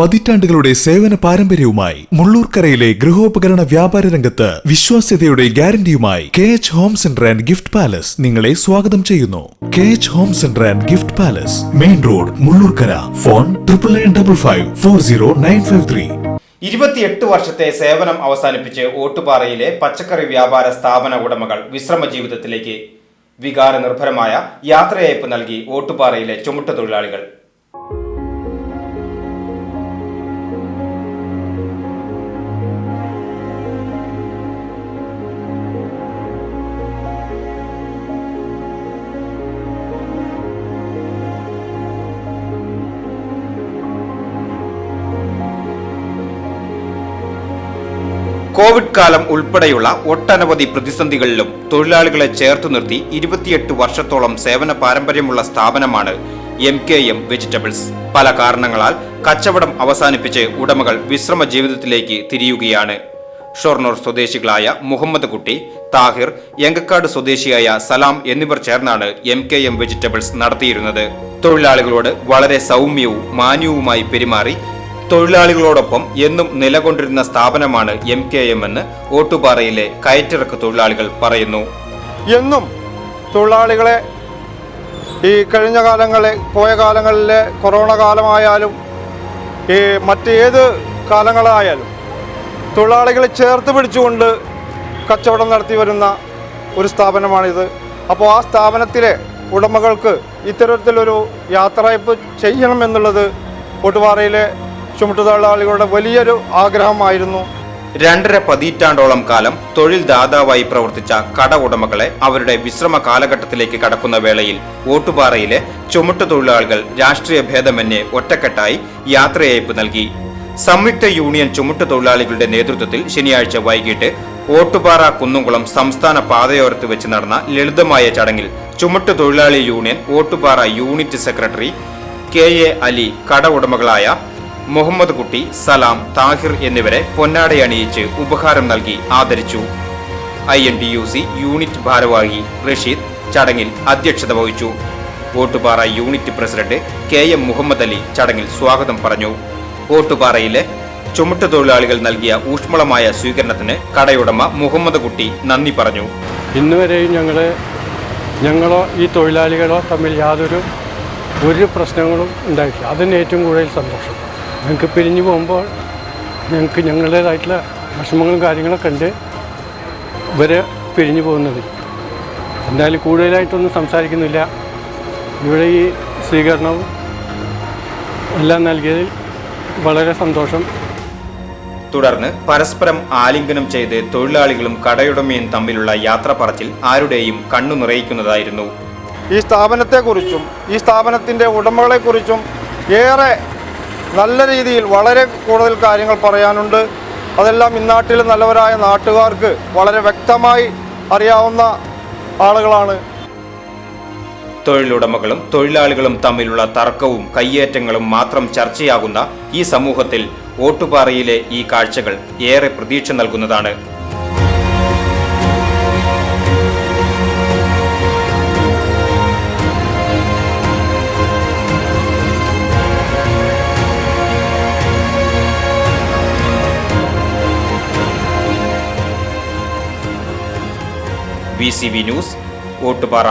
പതിറ്റാണ്ടുകളുടെ സേവന പാരമ്പര്യവുമായി മുള്ളൂർക്കരയിലെ ഗൃഹോപകരണ വ്യാപാര രംഗത്ത് വിശ്വാസ്യതയുടെ ഗ്യാരണ്ടിയുമായി K H home centre and gift palace നിങ്ങളെ സ്വാഗതം ചെയ്യുന്നു. K H home centre and gift palace main road Mullurkara. Phone triple nine double five four zero nine five three ഇരുപത്തിയെട്ട് വർഷത്തെ സേവനം അവസാനിപ്പിച്ച് ഓട്ടുപാറയിലെ പച്ചക്കറി വ്യാപാര സ്ഥാപന ഉടമകൾ വിശ്രമ ജീവിതത്തിലേക്ക് വികാര നിർഭരമായ യാത്രയയപ്പ് നൽകി ഓട്ടുപാറയിലെ ചുമട്ടു കോവിഡ് കാലം ഉൾപ്പെടെയുള്ള ഒട്ടനവധി പ്രതിസന്ധികളിലും തൊഴിലാളികളെ ചേർത്തു നിർത്തി ഇരുപത്തിയെട്ട് വർഷത്തോളം സേവന പാരമ്പര്യമുള്ള സ്ഥാപനമാണ് എം കെ എം വെജിറ്റബിൾസ്. പല കാരണങ്ങളാൽ കച്ചവടം അവസാനിപ്പിച്ച് ഉടമകൾ വിശ്രമ ജീവിതത്തിലേക്ക് തിരിയുകയാണ്. ഷൊർണൂർ സ്വദേശികളായ മുഹമ്മദ് കുട്ടി താഹിർ എങ്കക്കാട് സ്വദേശിയായ സലാം എന്നിവർ ചേർന്നാണ് എം കെ എം വെജിറ്റബിൾസ് നടത്തിയിരുന്നത്. തൊഴിലാളികളോട് വളരെ സൗമ്യവും മാന്യവുമായി പെരുമാറി തൊഴിലാളികളോടൊപ്പം എന്നും നിലകൊണ്ടിരുന്ന സ്ഥാപനമാണ് എം കെ എം എന്ന് ഓട്ടുപാറയിലെ കയറ്റിറക്ക് തൊഴിലാളികൾ പറയുന്നു. എന്നും തൊഴിലാളികളെ ഈ കഴിഞ്ഞ കാലങ്ങളിൽ പോയ കാലങ്ങളിലെ കൊറോണ കാലമായാലും ഈ മറ്റേത് കാലങ്ങളായാലും തൊഴിലാളികളെ ചേർത്ത് പിടിച്ചുകൊണ്ട് കച്ചവടം നടത്തി വരുന്ന ഒരു സ്ഥാപനമാണിത്. അപ്പോൾ ആ സ്ഥാപനത്തിലെ ഉടമകൾക്ക് ഇത്തരത്തിലൊരു യാത്രയപ്പ് ചെയ്യണമെന്നുള്ളത് ഒട്ടുപാറയിലെ ചുമട്ടുതൊഴിലാളികളുടെ വലിയൊരു ആഗ്രഹമായിരുന്നു. രണ്ടര പതിറ്റാണ്ടോളം കാലം തൊഴിൽ ദാതാവായി പ്രവർത്തിച്ച കട ഉടമകളെ അവരുടെ വിശ്രമ കാലഘട്ടത്തിലേക്ക് കടക്കുന്ന വേളയിൽ ഓട്ടുപാറയിലെ ചുമട്ടു തൊഴിലാളികൾ രാഷ്ട്രീയ ഭേദമന്യേ ഒറ്റക്കെട്ടായി യാത്രയയപ്പ് നൽകി. സംയുക്ത യൂണിയൻ ചുമട്ടു തൊഴിലാളികളുടെ നേതൃത്വത്തിൽ ശനിയാഴ്ച വൈകിട്ട് ഓട്ടുപാറ കുന്നുംകുളം സംസ്ഥാന പാതയോരത്ത് വെച്ച് നടന്ന ലളിതമായ ചടങ്ങിൽ ചുമട്ടു തൊഴിലാളി union Ottupara unit secretary K A Ali കട ഉടമകളായ മുഹമ്മദ് കുട്ടി സലാം താഹിർ എന്നിവരെ പൊന്നാടയണിയിച്ച് ഉപഹാരം നൽകി ആദരിച്ചു. I N T U C unit ഭാരവാഹി റഷീദ് ചടങ്ങിൽ അധ്യക്ഷത വഹിച്ചു. Ottupara unit president K M Muhammad Ali ചടങ്ങിൽ സ്വാഗതം പറഞ്ഞു. ഓട്ടുപാറയിലെ ചുമട്ടുതൊഴിലാളികൾ നൽകിയ ഊഷ്മളമായ സ്വീകരണത്തിന് കടയുടമ മുഹമ്മദ് കുട്ടി നന്ദി പറഞ്ഞു. ഇന്നുവരെയും ഞങ്ങൾ ഞങ്ങളോ ഈ തൊഴിലാളികളോ തമ്മിൽ യാതൊരു ഒരു പ്രശ്നങ്ങളും ഉണ്ടായിട്ടില്ല. അതിന് ഏറ്റവും കൂടുതൽ സന്തോഷം. ഞങ്ങൾക്ക് പിരിഞ്ഞു പോകുമ്പോൾ ഞങ്ങൾക്ക് ഞങ്ങളുടേതായിട്ടുള്ള വിഷമങ്ങളും കാര്യങ്ങളൊക്കെ ഉണ്ട് ഇവരെ പിരിഞ്ഞു പോകുന്നത്. എന്തായാലും കൂടുതലായിട്ടൊന്നും സംസാരിക്കുന്നില്ല. ഇവിടെ ഈ സ്വീകരണവും എല്ലാം നൽകിയതിൽ വളരെ സന്തോഷം. തുടർന്ന് പരസ്പരം ആലിംഗനം ചെയ്ത് തൊഴിലാളികളും കടയുടമയും തമ്മിലുള്ള യാത്ര പറച്ചിൽ ആരുടെയും കണ്ണു നിറയിക്കുന്നതായിരുന്നു. ഈ സ്ഥാപനത്തെക്കുറിച്ചും ഈ സ്ഥാപനത്തിന്റെ ഉടമകളെക്കുറിച്ചും ഏറെ നല്ല രീതിയിൽ വളരെ കൂടുതൽ കാര്യങ്ങൾ പറയാനുണ്ട്. അതെല്ലാം ഇന്നാട്ടിൽ നല്ലവരായ നാട്ടുകാർക്ക് വളരെ വ്യക്തമായി അറിയാവുന്ന ആളുകളാണ്. തൊഴിലുടമകളും തൊഴിലാളികളും തമ്മിലുള്ള തർക്കവും കയ്യേറ്റങ്ങളും മാത്രം ചർച്ചയാകുന്ന ഈ സമൂഹത്തിൽ ഓട്ടുപാറയിലെ ഈ കാഴ്ചകൾ ഏറെ പ്രതീക്ഷ നൽകുന്നതാണ്. V news Ottupara.